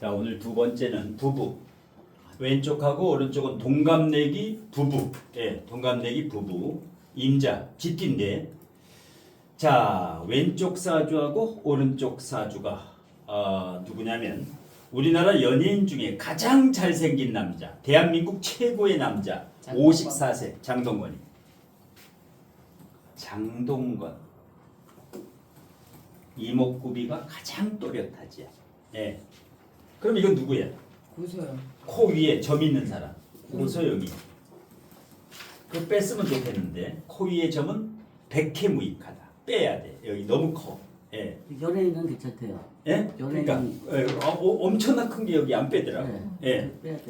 자 오늘 두 번째는 부부. 왼쪽하고 오른쪽은 동갑내기 부부. 예, 동갑내기 부부. 임자, 쥐띠인데. 자 왼쪽 사주하고 오른쪽 사주가 어, 누구냐면 우리나라 연예인 중에 가장 잘생긴 남자, 대한민국 최고의 남자, 장동건. 54세 장동건이. 장동건. 이목구비가 가장 또렷하지. 예. 그럼 이건 누구야? 고소요. 코 위에 점 있는 사람. 고소영이. 그 뺐으면 좋겠는데 코 위에 점은 백해 무익하다. 빼야 돼. 여기 너무 커. 예. 연예인은 괜찮대요. 예? 그러니까 연예인. 예, 어, 어, 엄청난 큰게 여기 안 빼더라고. 네. 예. 빼야 돼.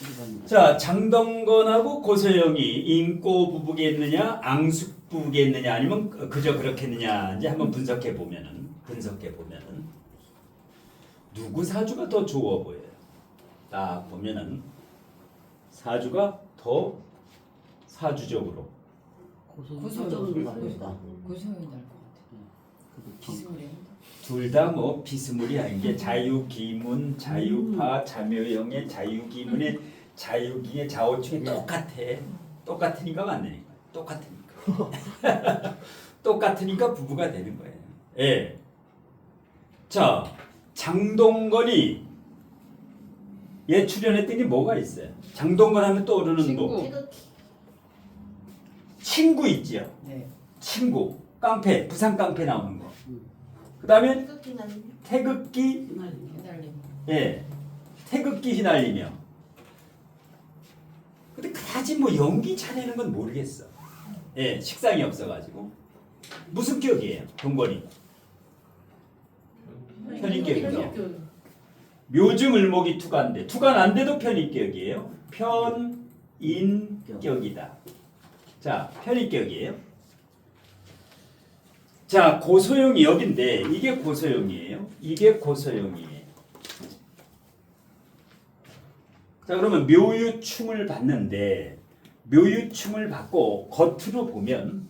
일반. 자, 장동건하고 고소영이 인꼬 부부겠느냐, 앙숙 부부겠느냐, 아니면 그- 그저 그렇겠느냐 이제 한번 분석해 보면은 분석해 보면은 누구 사주가 더 좋아 보여요. 딱 보면은 사주가 더 사주적으로 고소 고소요. 고소는 말이다. 고소요 날것 같아. 그래도 좀 비스무리. 둘다 뭐 비스무리 아닌 게 자유기문, 자유파, 자묘형의 자유기문의 자유기의 좌우충이 예. 똑같아. 똑같으니까 만드는 거야. 똑같으니까. 똑같으니까 부부가 되는 거예요. 예. 자, 장동건이 얘 출연했던 게 뭐가 있어요? 장동건 하면 떠오르는 뭐 친구. 친구 있지요. 네. 친구, 깡패, 부산 깡패 나오는 거. 그다음에 태극기는 태극기. 예, 태극기 휘날리며. 근데 그다지 뭐 연기 잘하는 건 모르겠어. 예, 식상이 없어 가지고 무슨 격이에요, 동건이? 편입격이죠. 묘증 을목이 투간데 투간 안 돼도 편입격이에요. 편인격이다. 자, 편입격이에요. 자, 고소형이 여긴데 이게 고소형이에요. 이게 고소형이에요. 자, 그러면 묘유충을 받는데 묘유충을 받고 겉으로 보면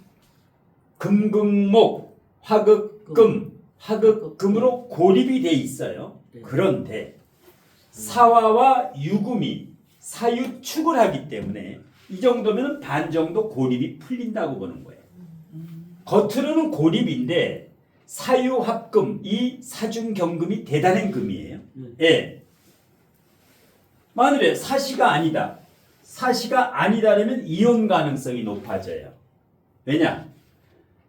금금목, 화극금, 화극금으로 고립이 돼 있어요. 네. 그런데 사화와 유금이 사유축을 하기 때문에 이 정도면 반 정도 고립이 풀린다고 보는 거예요. 겉으로는 고립인데 사유합금 이 사중경금이 대단한 금이에요. 네. 예. 만일에 사시가 아니다. 사시가 아니다라면 이혼 가능성이 높아져요. 왜냐?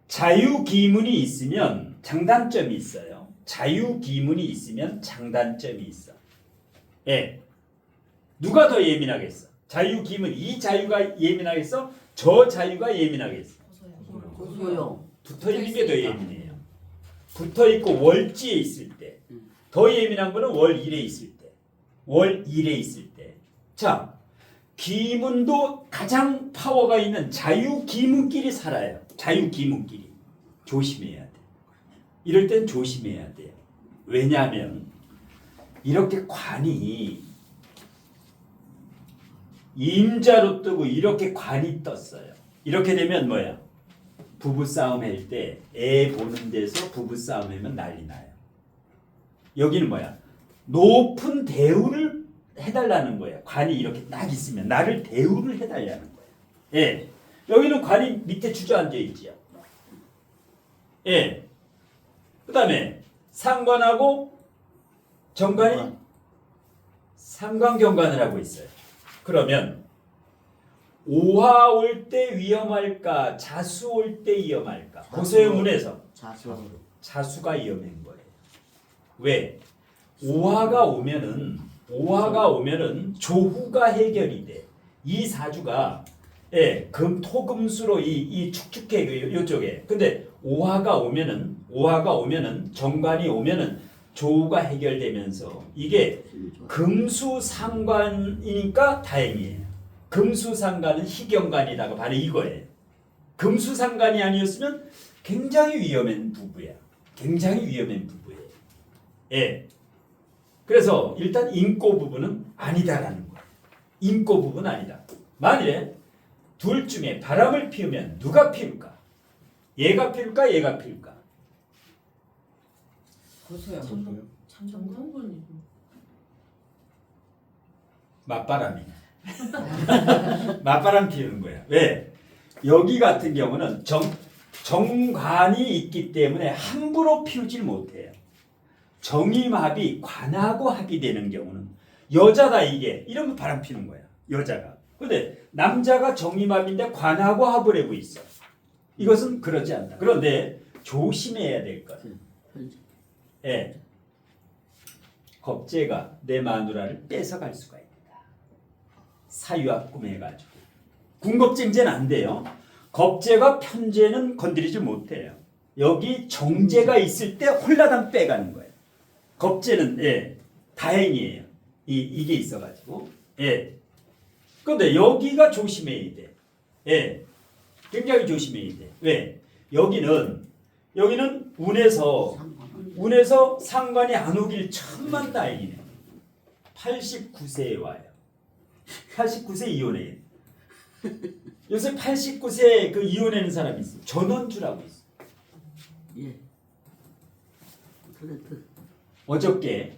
자유기문이 있으면 장단점이 있어요. 자유기문이 있으면 장단점이 있어. 예. 누가 더 예민하겠어? 자유기문 이 자유가 예민하겠어? 저 자유가 예민하겠어? 고소요. 붙어 있는 게 더 예민해요. 붙어 있고 월지에 있을 때. 더 예민한 거는 월 1에 있을 때. 월 1에 있을 때. 자, 기문도 가장 파워가 있는 자유 기문끼리 살아요. 자유 기문끼리. 조심해야 돼. 이럴 땐 조심해야 돼요. 왜냐하면 이렇게 관이 임자로 뜨고 이렇게 관이 떴어요. 이렇게 되면 뭐야? 부부 싸움 할 때 애 보는 데서 부부 싸움 하면 난리 나요. 여기는 뭐야? 높은 대우를 해달라는 거예요. 관이 이렇게 딱 있으면 나를 대우를 해달라는 거예요. 예. 여기는 관이 밑에 주저앉아 있지요. 예. 그 다음에 상관하고 정관이 상관경관을 하고 있어요. 그러면 오화 올 때 위험할까 자수 올 때 위험할까 고소의문에서 자수. 자수가 위험한 거예요. 왜? 오화가 오면은 오화가 오면은 조후가 해결이 돼. 이 사주가 예, 금 토 금수로 이, 이 축축해 그 요쪽에. 근데 오화가 오면은 오화가 오면은 정관이 오면은 조후가 해결되면서 이게 금수상관이니까 다행이에요. 금수상관은 희경관이다가 바로 이거예요. 금수상관이 아니었으면 굉장히 위험한 부부야. 굉장히 위험한 부부예요. 예. 그래서 일단 인꼬 부부는 아니다라는 거예요. 인꼬 부부는 아니다. 만일에 둘 중에 바람을 피우면 누가 피울까? 얘가 피울까? 얘가 피울까? 고소요. 참동건이고 맞바람이. 맞바람 피우는 거야. 왜? 여기 같은 경우는 정, 정관이 있기 때문에 함부로 피우질 못해요. 정임합이 관하고 합이 되는 경우는 여자다 이게 이러면 바람 피는 거야. 여자가. 근데 남자가 정임합인데 관하고 합을 하고 있어. 이것은 그러지 않다. 그런데 조심해야 될 것. 현재. 예. 겁재가 내 마누라를 뺏어갈 수가 있다. 사유합 꿈해가지고 군겁쟁제는 안 돼요. 겁재가 편제는 건드리지 못해요. 여기 정제가 있을 때 홀라당 빼가는 거예요. 겁재는 예 다행이에요. 이 이게 있어가지고 예. 근데 여기가 조심해야 돼. 예. 굉장히 조심해야 돼. 왜? 여기는 여기는 운에서 운에서 상관이 안 오길 천만 다행이네. 89세에 와요. 89세 이혼해. 요새 89세 그 이혼하는 사람이 있어. 전원주라고 있어. 예. 그래도 어저께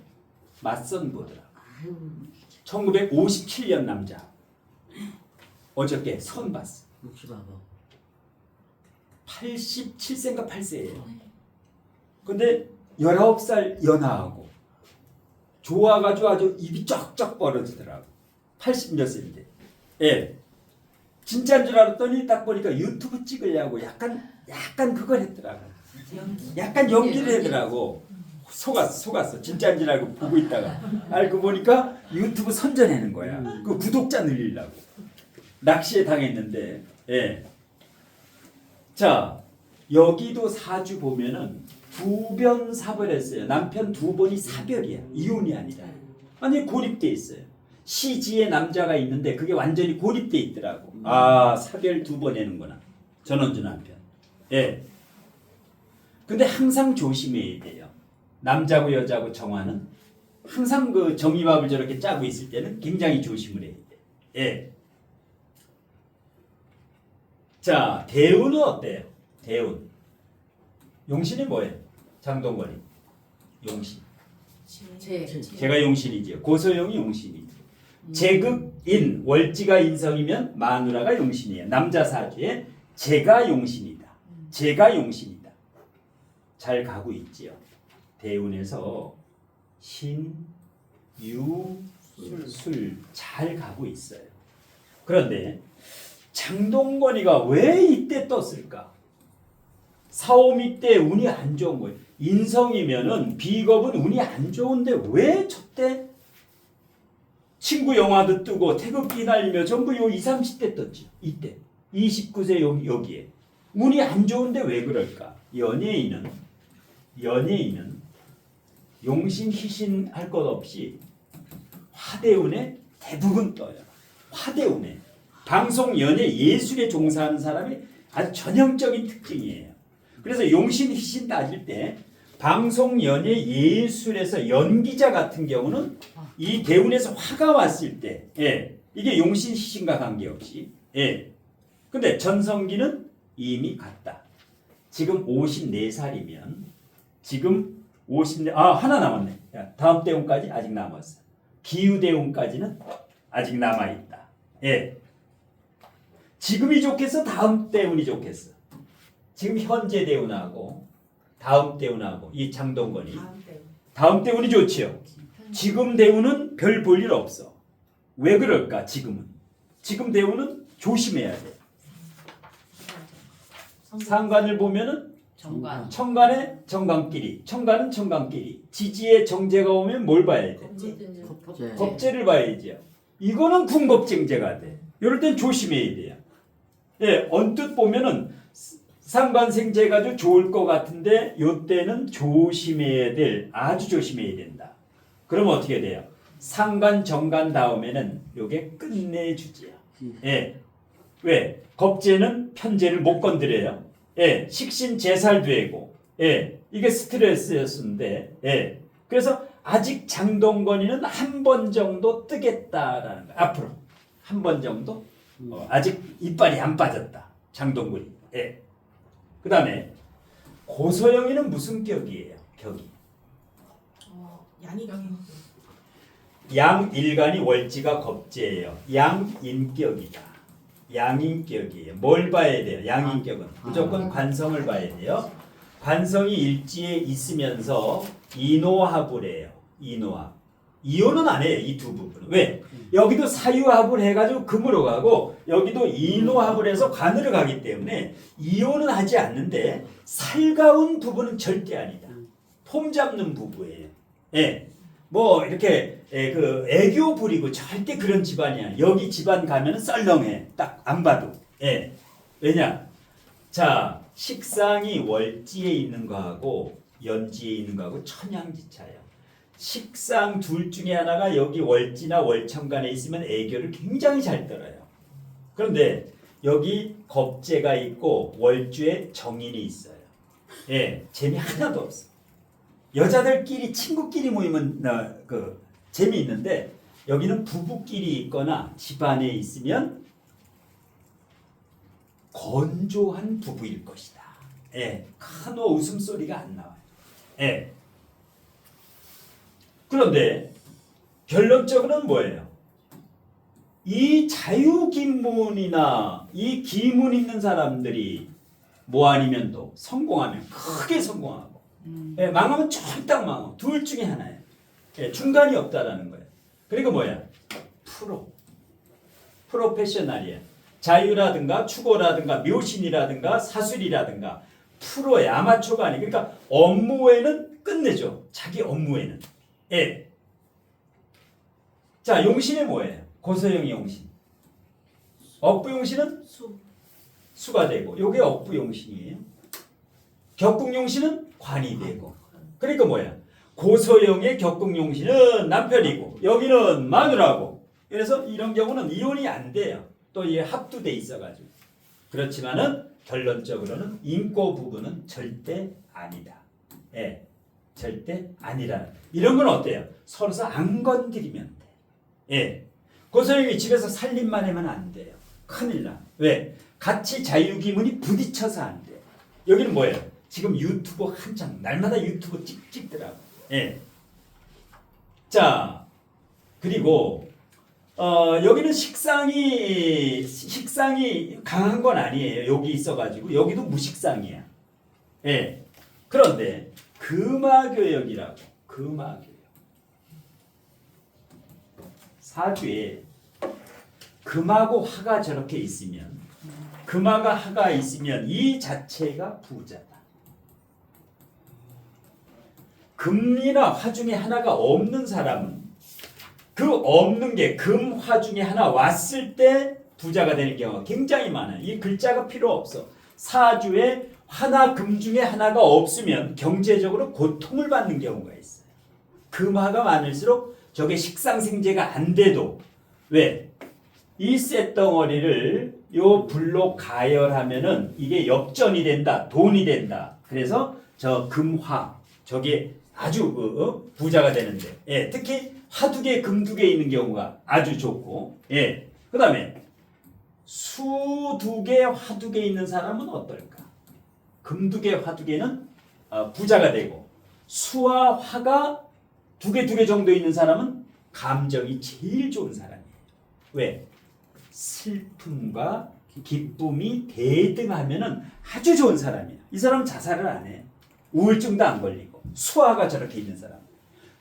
맞선 보더라. 아유 1957년 남자. 어저께 선 봤어. 혹시 봐봐. 87세인가 8세예요. 근데 19살 연하하고 좋아가지고 아주 입이 쩍쩍 벌어지더라고. 80몇 세인데. 예. 진짜인 줄 알았더니 딱 보니까 유튜브 찍으려고 약간 약간 그걸 했더라고. 약간 연기를 하더라고. 속았어, 속았어. 진짜인 줄 알고 보고 있다가 알고 보니까 유튜브 선전하는 거야. 그 구독자 늘리려고. 낚시에 당했는데, 예. 자, 여기도 사주 보면은 두변 사별했어요. 남편 두 번이 사별이야. 이혼이 아니라. 아니 고립돼 있어요. 시지에 남자가 있는데 그게 완전히 고립돼 있더라고. 아 사별 두 번 해는구나. 전원주 남편. 예. 근데 항상 조심해야 돼요. 남자고 여자고 정화는 항상 그 정의밥을 저렇게 짜고 있을 때는 굉장히 조심을 해야 돼. 예. 자 대운은 어때요? 대운. 용신이 뭐예요? 장동건이. 용신. 제 제가 용신이지요. 고소영이 용신이죠. 제극인 월지가 인성이면 마누라가 용신이에요. 남자 사주에 제가 용신이다. 제가 용신이다. 잘 가고 있지요. 대운에서 신, 유, 술 잘 가고 있어요. 그런데 장동건이가 왜 이때 떴을까? 사오미 때 운이 안 좋은 거예요. 인성이면은 비겁은 운이 안 좋은데 왜 저때 친구 영화도 뜨고 태극기 날리며 전부 요 20, 30대 떴지. 이때. 29세 여기, 여기에. 운이 안 좋은데 왜 그럴까? 연예인은 연예인은 용신 희신 할 것 없이 화대운에 대부분 떠요. 화대운에. 방송 연예 예술에 종사하는 사람이 아주 전형적인 특징이에요. 그래서 용신 희신 따질 때 방송 연예 예술에서 연기자 같은 경우는 이 대운에서 화가 왔을 때 예, 이게 용신 희신과 관계없이 예. 근데 전성기는 이미 갔다. 지금 54살이면 지금 50년 아 하나 남았네. 야, 다음 대운까지 아직 남았어. 기후 대운까지는 아직 남아 있다. 예. 지금이 좋겠어? 다음 대운이 좋겠어? 지금 현재 대운하고 다음 대운하고 이 장동건이 다음 대운이 좋지요. 지금 대운은 별 볼 일 없어. 왜 그럴까? 지금은 지금 대운은 조심해야 돼. 상관을 보면은 정관 청간의 정관끼리, 청간은 청관끼리. 지지의 정제가 오면 뭘 봐야 돼? 겁제. 겁제를 봐야지요. 이거는 군겁쟁제가 돼. 이럴 땐 조심해야 돼요. 예, 언뜻 보면은 상관생제가 아주 좋을 것 같은데 요때는 조심해야 될, 아주 조심해야 된다. 그러면 어떻게 돼요? 상관, 정관 다음에는 요게 끝내주지요. 예. 왜? 겁제는 편제를 못 건드려요. 예. 식신 제살 되고. 예. 이게 스트레스였는데. 예. 그래서 아직 장동건이는 한 번 정도 뜨겠다라는 거. 앞으로 한 번 정도. 어, 아직 이빨이 안 빠졌다. 장동건이. 예. 그 다음에 고소영이는 무슨 격이에요? 격이. 어, 양이경이 양일간이 월지가 겁재예요. 양인격이다. 양인격이에요. 뭘 봐야 돼요? 양인격은 무조건 관성을 봐야 돼요. 관성이 일지에 있으면서 이노합을 해요. 이노합. 이혼은 안 해요. 이 두 부분은. 왜? 여기도 사유합을 해가지고 금으로 가고 여기도 이노합을 해서 관으로 가기 때문에 이혼은 하지 않는데 살가운 부분은 절대 아니다. 폼 잡는 부부예요. 예. 뭐 이렇게 예, 그 애교 부리고 절대 그런 집안이야. 여기 집안 가면 썰렁해. 딱 안 봐도. 예. 왜냐? 자, 식상이 월지에 있는 거하고 연지에 있는 거하고 천양지차예요. 식상 둘 중에 하나가 여기 월지나 월천간에 있으면 애교를 굉장히 잘 떨어요. 그런데 여기 겁재가 있고 월주에 정인이 있어요. 예, 재미 하나도 없어. 여자들끼리 친구끼리 모이면 나, 그 재미 있는데 여기는 부부끼리 있거나 집안에 있으면 건조한 부부일 것이다. 예, 큰호 웃음소리가 안 나와요. 예. 그런데 결론적으로는 뭐예요? 이 자유기문이나 이 기문 있는 사람들이 뭐 아니면 또 성공하면 크게 성공하고 음. 예, 망하면 절딱 망하고 둘 중에 하나예요. 예, 중간이 없다라는 거예요. 그리고 뭐야? 프로. 프로페셔널이야. 자유라든가 추고라든가 묘신이라든가 사술이라든가 프로야 아마추어가 아니 그러니까 업무에는 끝내죠. 자기 업무에는. 예. 자 용신이 뭐예요? 고소영이 용신. 업부 용신은 수. 수가 되고 요게 업부 용신이에요. 격국 용신은 관이 되고. 그러니까 뭐야? 고소영의 격국 용신은 남편이고 여기는 마누라고. 그래서 이런 경우는 이혼이 안 돼요. 또 이게 합두돼 있어가지고. 그렇지만은 결론적으로는 인고 부분은 절대 아니다. 예, 절대 아니라. 이런 건 어때요? 서로서 안 건드리면 돼. 예, 고소영이 집에서 살림만 하면 안 돼요. 큰일 나. 왜? 같이 자유기문이 부딪혀서 안 돼. 여기는 뭐예요? 지금 유튜브 한창 날마다 유튜브 찍 찍더라고. 예. 자 그리고 어 여기는 식상이 식상이 강한 건 아니에요. 여기 있어가지고 여기도 무식상이야. 예. 그런데 금화교역이라고 금화교역 사주에 금하고 화가 저렇게 있으면 금화가 화가 있으면 이 자체가 부자다. 금이나 화 중에 하나가 없는 사람은 그 없는 게 금, 화 중에 하나 왔을 때 부자가 되는 경우가 굉장히 많아요. 이 글자가 필요 없어. 사주에 화나 금 중에 하나가 없으면 경제적으로 고통을 받는 경우가 있어요. 금화가 많을수록 저게 식상생재가 안 돼도 왜? 이 쇳덩어리를 요 불로 가열하면은 이게 역전이 된다, 돈이 된다. 그래서 저 금화 저게 아주 그, 어? 부자가 되는데, 예, 특히 화두 개, 금두개 있는 경우가 아주 좋고, 예. 그다음에 수 두 개, 화두개 있는 사람은 어떨까? 금두 개, 화두 개는 어, 부자가 되고 수와 화가 두 개, 두 개 정도 있는 사람은 감정이 제일 좋은 사람이에요. 왜? 슬픔과 기쁨이 대등하면은 아주 좋은 사람이야. 이 사람은 자살을 안 해. 우울증도 안 걸리고 수화가 저렇게 있는 사람.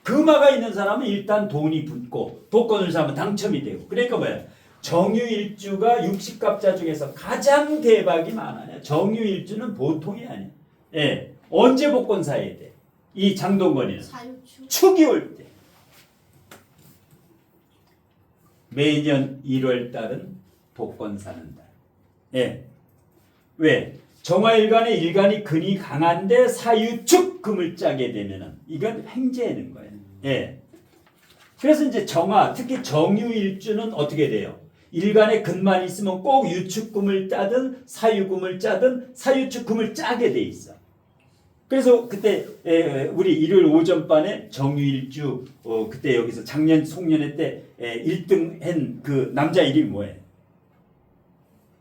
금화가 있는 사람은 일단 돈이 붙고 복권을 사면 당첨이 되고 그러니까 뭐야? 정유일주가 육식갑자 중에서 가장 대박이 많아요. 정유일주는 보통이 아니야. 예, 언제 복권 사야 돼? 이 장동건이는 사유추. 축이 올 때. 매년 1월 달은 복권 사는 달. 예. 왜? 정화일간의 일간이 근이 강한데 사유축 금을 짜게 되면은 이건 횡재하는 거예요. 예. 그래서 이제 정화, 특히 정유일주는 어떻게 돼요? 일간에 근만 있으면 꼭 유축금을 짜든 사유금을 짜든 사유축금을 짜게 돼 있어. 그래서 그때 에, 우리 일요일 오전반에 정유일주 어, 그때 여기서 작년 송년회 때 에, 1등 한 그 남자 이름이 뭐예요?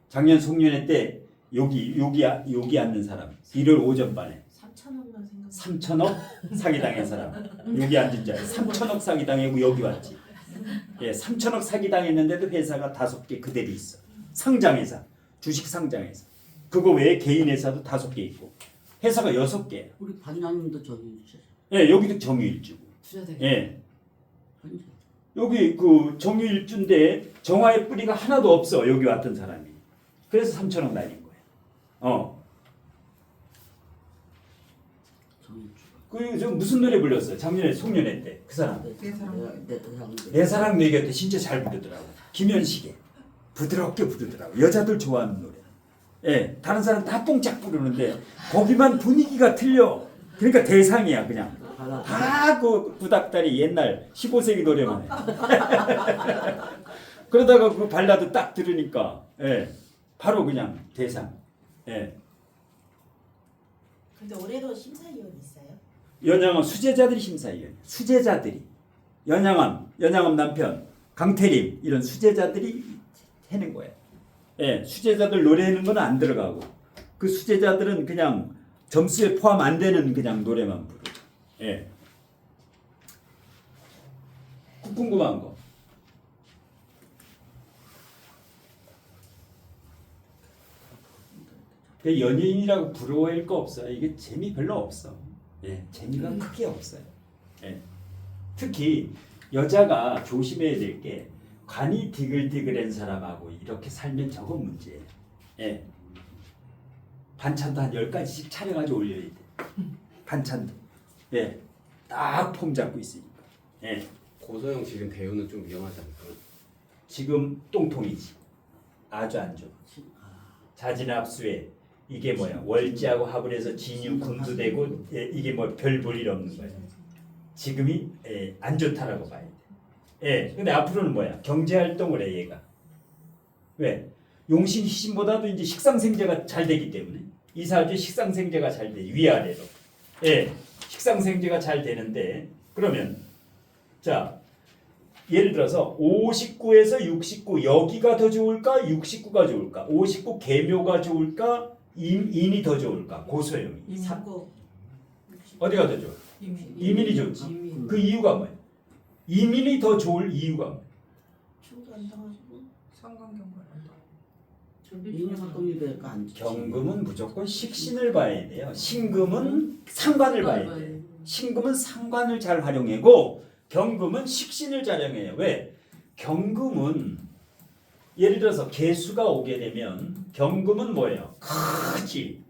작년 송년회 때 여기 여기 아- 여기 앉는 사람 일요일 오전반에 3천원만 생각. 3천억 사기당한 사람 여기 앉은 자 3천억 사기당하고 여기 왔지 예, 3천억 사기 당했는데도 회사가 다섯 개 그대로 있어. 상장회사, 주식 상장회사. 그거 외에 개인 회사도 다섯 개 있고 회사가 여섯 개. 우리 반장님도 저기 있어요. 예, 여기도 정유일주고. 투자 되게. 예. 여기 그 정유일주인데 정화의 뿌리가 하나도 없어 여기 왔던 사람이. 그래서 3천억 날린 거예요. 어, 정일주. 그저 무슨 노래 불렀어요? 작년에 송년회 때 그 사람. 내 사랑. 내 사랑. 내 사랑 내 곁에 진짜 잘 부르더라고. 김현식의 부드럽게 부르더라고. 여자들 좋아하는 노래. 예, 다른 사람 다 뽕짝 부르는데 거기만 분위기가 틀려. 그러니까 대상이야 그냥. 다그 구닥다리 옛날 15세기 노래만 해. 그러다가 그 발라드 딱 들으니까 예, 바로 그냥 대상. 예. 근데 올해도 심사위원 있어요? 연양암 수제자들이 심사위원. 수제자들이 연양암, 연양암 남편 강태림 이런 수제자들이 해는 거예요. 예, 수제자들 노래하는 건 안 들어가고 그 수제자들은 그냥 점수에 포함 안 되는 그냥 노래만 부르. 예. 그 궁금한 거. 그 연예인이라고 부러워할 거 없어요. 이게 재미 별로 없어. 예, 재미가 크게 없어요. 예. 특히 여자가 조심해야 될게 관이 디글디글한 사람하고 이렇게 살면 저건 문제예요. 예. 반찬도 한 10가지씩 차려가지고 올려야 돼. 반찬도. 예. 딱 폼 잡고 있으니까. 예. 고소영 지금 배우는 좀 위험하다니까. 지금 똥통이지. 아주 안 좋아. 자진압수에 이게 뭐야 월지하고 합을 해서 진유 군두되고 예, 이게 뭐 별 볼일 없는 거야. 지금이 예, 안 좋다라고 봐야 돼. 예, 근데 앞으로는 뭐야 경제 활동을 해 얘가. 왜? 용신 희신보다도 이제 식상생제가 잘 되기 때문에 이사주 식상생제가 잘 돼. 위아래로. 예, 식상생제가 잘 되는데 그러면 자 예를 들어서 59에서 69 여기가 더 좋을까 69가 좋을까 59 개묘가 좋을까 인, 인이 더 좋을까? 고소영이. 사- 사고. 어디가 더 좋아? 이민이 좋지? 이민. 그 이유가 뭐야? 이민이 더 좋을 이유가 뭐야? 안 당하시고? 안 좋지. 경금은 무조건 식신을 봐야 돼요. 신금은 상관을 봐야 돼. 신금은 상관을 잘 활용하고 경금은 식신을 잘 활용해요. 왜? 경금은 예를 들어서 개수가 오게 되면 경금은 뭐예요? 크지.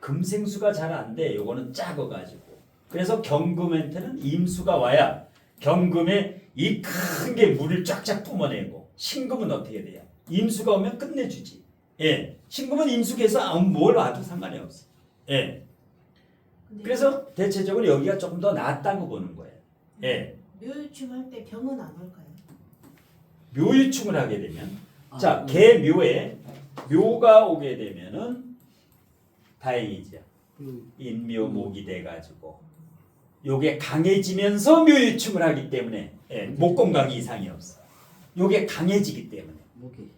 금생수가 잘 안 돼. 요거는 작아 가지고. 그래서 경금한테는 임수가 와야 경금에 이 큰 게 물을 쫙쫙 뿜어내고 신금은 어떻게 돼요? 임수가 오면 끝내주지. 예. 신금은 아무 뭘 와도 상관이 없어. 예. 그래서 대체적으로 여기가 조금 더 낫다고 보는 거예요. 예. 묘유충 할 때 병은 안 올까요? 묘유충을 하게 되면 아, 자, 음. 개묘에 묘가 오게 되면은 다행이죠. 음. 인묘목이 돼 가지고 요게 강해지면서 묘유충을 하기 때문에 예, 목 건강 이상이 없어. 요게 강해지기 때문에.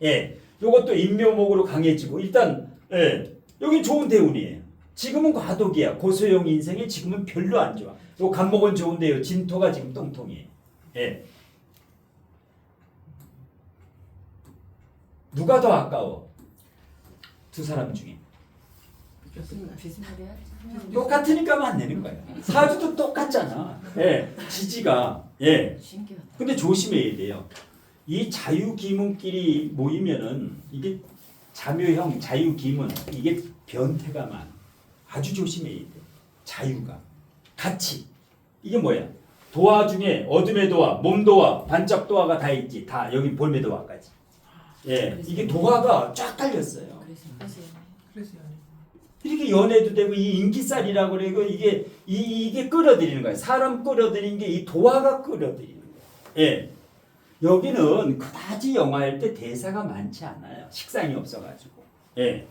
예. 요것도 인묘목으로 강해지고 일단 예. 여기 좋은 대운이에요. 지금은 과도기야. 고소영 인생에 지금은 별로 안 좋아. 요 간목은 좋은데요. 진토가 지금 똥통이에요. 예. 누가 더 아까워? 두 사람 중에. 똑같으니까 만내는 거야. 사주도 똑같잖아. 예. 지지가. 예. 근데 조심해야 돼요. 이 자유기문끼리 모이면은 이게 자묘형 자유기문 이게 변태가 많아. 아주 조심해야 돼. 자유가 같이 이게 뭐야? 도화 중에 어둠의 도화, 몸 도화, 반짝 도화가 다 있지. 다 여기 볼매 도화까지. 예, 이게 도화가 쫙 깔렸어요. 그래서 이렇게 연애도 되고 이 인기살이라고 그러고 이게 이, 이게 끌어들이는 거야. 사람 끌어들이는 게 이 도화가 끌어들이는 거야. 예. 여기는 그다지 영화할 때 대사가 많지 않아요. 식상이 없어가지고. 예.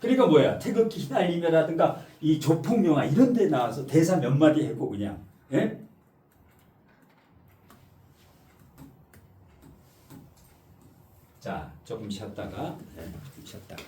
그러니까 뭐야 태극기 휘날리며라든가 이 조폭 영화 이런 데 나와서 대사 몇 마디 해고 그냥 예? 자 조금 쉬었다가 예, 좀 쉬었다가